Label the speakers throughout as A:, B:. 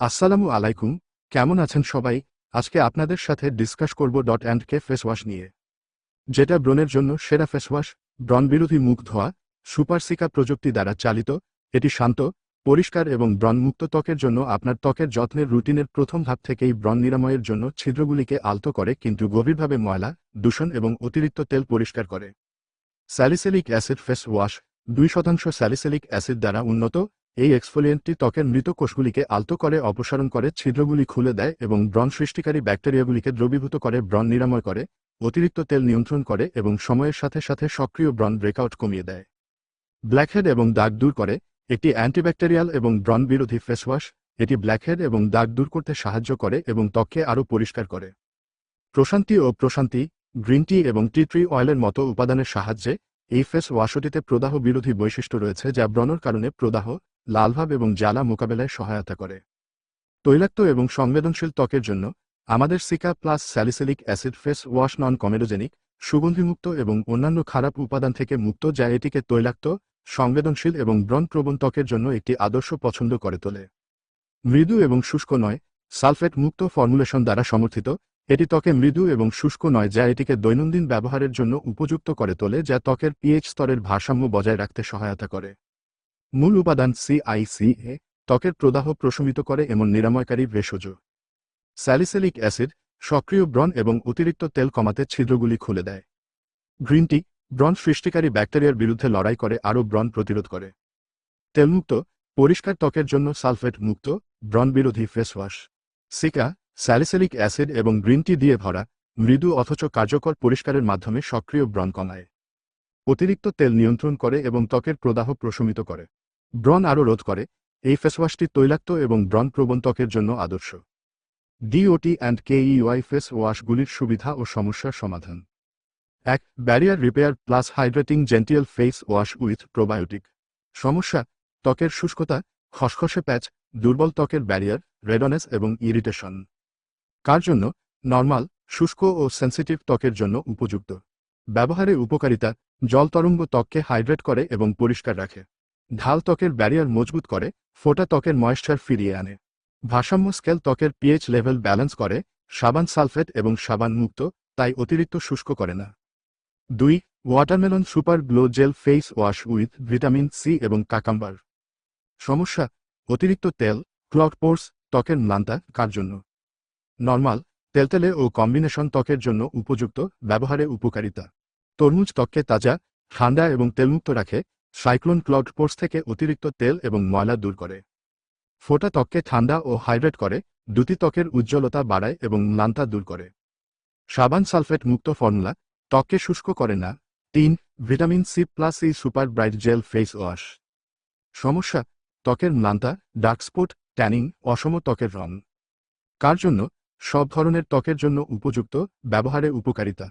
A: আসসালামু আলাইকুম, কেমন আছেন সবাই? আজকে আপনাদের সাথে ডিসকাস করব Dot and Key face wash নিয়ে। যেটা ব্রণের জন্য সেরা ফেস ওয়াশ ব্রণ বিরোধী মুখ ধোয়া সুপারসিকা প্রযুক্তি দ্বারা চালিত, এটি শান্ত, পরিষ্কার এবং ব্রণমুক্ত ত্বকের জন্য আপনার ত্বকের যত্নের রুটিনের প্রথম ধাপ থেকেই ব্রণ নিরাময়ের জন্য ছিদ্রগুলিকে আলতো করে কিন্তু গভীরভাবে ময়লা, দূষণ এবং অতিরিক্ত তেল পরিষ্কার করে। স্যালিসেলিক অ্যাসিড ফেস ওয়াশ দুই শতাংশ স্যালিসেলিক অ্যাসিড দ্বারা উন্নত এই এক্সফোলিয়েন্টটি ত্বকের মৃত কোষগুলিকে আলতো করে অপসারণ করে, ছিদ্রগুলি খুলে দেয় এবং ব্রণ সৃষ্টিকারী ব্যাকটেরিয়াগুলিকে দ্রবীভূত করে, ব্রণ নিরাময় করে, অতিরিক্ত তেল নিয়ন্ত্রণ করে এবং সময়ের সাথে সাথে সক্রিয় ব্রণ ব্রেকআউট কমিয়ে দেয়। ব্ল্যাকহেড এবং দাগ দূর করে, একটি অ্যান্টিব্যাকটেরিয়াল এবং ব্রণ বিরোধী ফেসওয়াশ এটি ব্ল্যাকহেড এবং দাগ দূর করতে সাহায্য করে এবং ত্বককে আরও পরিষ্কার করে। প্রশান্তি ও প্রশান্তি, গ্রিন টি এবং টি ট্রি অয়েলের মতো উপাদানের সাহায্যে এই ফেস ওয়াশটিতে প্রদাহ বিরোধী বৈশিষ্ট্য রয়েছে যা ব্রণর কারণে প্রদাহ লালভাব এবং জ্বালা মোকাবেলায় সহায়তা করে। তৈলাক্ত এবং সংবেদনশীল ত্বকের জন্য আমাদের cica plus salicylic acid face wash non comedogenic, সুগন্ধিমুক্ত এবং অন্যান্য খারাপ উপাদান থেকে মুক্ত যা এটিকে তৈলাক্ত, সংবেদনশীল এবং ব্রণ প্রবণ ত্বকের জন্য একটি আদর্শ পছন্দ করে তোলে। মৃদু এবং শুষ্ক নয়, সালফেট মুক্ত ফর্মুলেশন দ্বারা সমর্থিত, এটি ত্বকে মৃদু এবং শুষ্ক নয় যা এটিকে দৈনন্দিন ব্যবহারের জন্য উপযুক্ত করে তোলে যা ত্বকের পিএইচ স্তরের ভারসাম্য বজায় রাখতে সহায়তা করে। মূল উপাদান সিআইসিএ ত্বকের প্রদাহ প্রশমিত করে এমন নিরাময়কারী ভেষজ। স্যালিসেলিক অ্যাসিড সক্রিয় ব্রণ এবং অতিরিক্ত তেল কমাতে ছিদ্রগুলি খুলে দেয়। গ্রিন টি, ব্রণ সৃষ্টিকারী ব্যাকটেরিয়ার বিরুদ্ধে লড়াই করে আরও ব্রণ প্রতিরোধ করে। তেলমুক্ত, পরিষ্কার ত্বকের জন্য সালফেট মুক্ত, ব্রণ বিরোধী face wash. Cica, salicylic acid এবং গ্রিন টি দিয়ে ভরা, মৃদু অথচ কার্যকর পরিষ্কারের মাধ্যমে সক্রিয় ব্রণ কমায়। অতিরিক্ত তেল নিয়ন্ত্রণ করে এবং ত্বকের প্রদাহ প্রশমিত করে। ব্রণ আরও রোধ করে, এই ফেসওয়াশটি তৈলাক্ত এবং ব্রণ প্রবণ ত্বকের জন্য আদর্শ। ডিওটি অ্যান্ড কেইওয়াই ফেস ওয়াশগুলির সুবিধা ও সমস্যার সমাধান। এক barrier repair plus hydrating gentle face wash with probiotic সমস্যা, ত্বকের শুষ্কতা, খসখসে প্যাচ, দুর্বল ত্বকের ব্যারিয়ার রেডনেস এবং ইরিটেশন কার জন্য? নর্মাল শুষ্ক ও সেন্সিটিভ ত্বকের জন্য উপযুক্ত। ব্যবহারে উপকারিতা, জল তরঙ্গ ত্বককে হাইড্রেট করে এবং পরিষ্কার রাখে। ঢাল ত্বকের ব্যারিয়ার মজবুত করে, ফোটা ত্বকের ময়েশ্চার ফিরিয়ে আনে। ভারসাম্য স্কেল ত্বকের পিএইচ লেভেল ব্যালেন্স করে, সাবান সালফেট এবং সাবান মুক্ত, তাই অতিরিক্ত শুষ্ক করে না। দুই watermelon super glow gel face wash with vitamin C এবং কাকাম্বার সমস্যা, অতিরিক্ত তেল ক্লট পোর্স ত্বকের ম্লান্তা, কার জন্য? নর্মাল তেলতেলে ও কম্বিনেশন ত্বকের জন্য উপযুক্ত, ব্যবহারে উপকারিতা। তরমুজ ত্বককে তাজা, ঠান্ডা এবং তেলমুক্ত রাখে সাইক্লোন ক্লাউড পোর্স থেকে অতিরিক্ত তেল এবং ময়লা দূর করে। ফোটা ত্বককে ঠান্ডা ও হাইড্রেট করে, দুটি ত্বকের উজ্জ্বলতা বাড়ায় এবং ম্লান্তা দূর করে। সাবান সালফেট মুক্ত ফর্মুলা, ত্বককে শুষ্ক করে না। তিন, vitamin C plus E super bright gel face wash. সমস্যা, ত্বকের ম্লান্তা, ডার্ক স্পট, ট্যানিং, অসম ত্বকের রং। কার জন্য? সব ধরনের ত্বকের জন্য উপযুক্ত, ব্যবহারে উপকারিতা।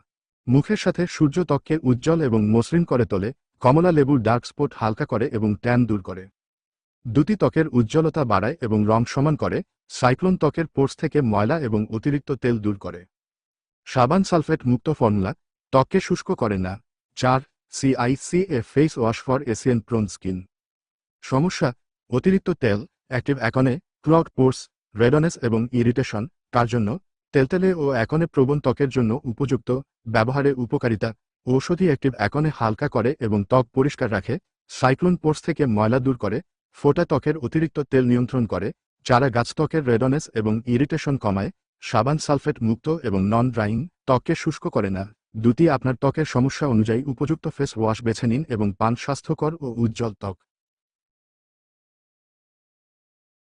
A: মুখের সাথে সূর্য ত্বককে উজ্জ্বল এবং মসৃণ করে তোলে কমলা লেবুর ডার্ক স্পট হালকা করে এবং ট্যান দূর করে। দুটি ত্বকের উজ্জ্বলতা বাড়ায় এবং রং সমান করে, সাইক্লোন ত্বকের পোর্স থেকে ময়লা এবং অতিরিক্ত তেল দূর করে। সাবান সালফেট মুক্ত ফর্মুলা, ত্বককে শুষ্ক করে না। চার C I C A face wash for acne prone skin সমস্যা, অতিরিক্ত তেল active acne clogged pores redness এবং ইরিটেশন তার জন্য, তেলতেলে ও অ্যাকনে প্রবণ ত্বকের জন্য উপযুক্ত, ব্যবহারে উপকারিতা। ঔষধি অ্যাক্টিভ অ্যাকনে হালকা করে এবং ত্বক পরিষ্কার রাখে, সাইক্লোন পোর্স থেকে ময়লা দূর করে, ফোটা ত্বকের অতিরিক্ত তেল নিয়ন্ত্রণ করে যারা গাছ ত্বকের রেডনেস এবং ইরিটেশন কমায়, সাবান সালফেট মুক্ত এবং নন ড্রাইং ত্বককে শুষ্ক করে না। দুটি আপনার ত্বকের সমস্যা অনুযায়ী উপযুক্ত ফেস ওয়াশ বেছে নিন এবং পান স্বাস্থ্যকর ও উজ্জ্বল ত্বক।